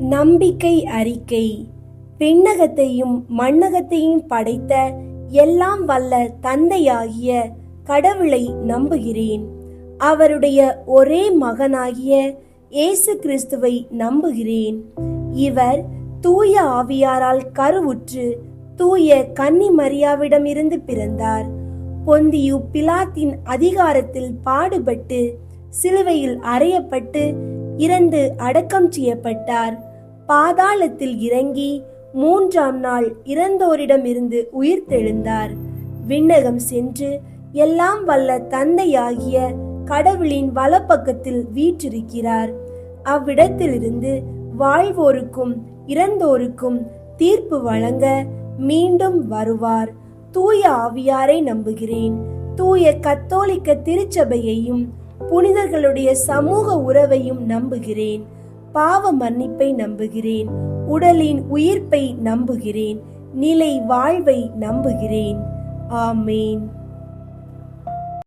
நம்பிக்கை அறிக்கை. விண்ணகத்தையும் மண்ணகத்தையும் படைத்த எல்லாம் வல்ல தந்தையாகிய கடவுளை நம்புகிறேன். அவருடைய ஒரே மகனாகிய இயேசு கிறிஸ்துவை நம்புகிறேன். இவர் தூய ஆவியாரால் கருவுற்று தூய கன்னி மரியாவிடமிருந்து பிறந்தார். பொந்தியு பிலாத்தின் அதிகாரத்தில் பாடுபட்டு சிலுவையில் அறையப்பட்டு இறந்து அடக்கம் செய்யப்பட்டார். பாதாளத்தில் இறங்கி மூன்றாம் நாள் இறந்தோரிடமிருந்து உயிர்த்தெழுந்தார் விண்ணகம் சென்று எல்லாம் வல்ல தந்தையாகிய கடவுளின் வலப்பக்கத்தில் வீற்றிருக்கிறார். அவ்விடத்திலிருந்து வாழ்வோருக்கும் இறந்தோருக்கும் தீர்ப்பு வழங்க மீண்டும் வருவார். தூய ஆவியாரை நம்புகிறேன். தூய கத்தோலிக்க திருச்சபையையும் புனிதர்களுடைய சமூக உறவையும் நம்புகிறேன். பாவ மன்னிப்பை நம்புகிறேன். உடலின் உயிர்ப்பை நம்புகிறேன். நிலை வாழ்வை நம்புகிறேன். ஆமேன்.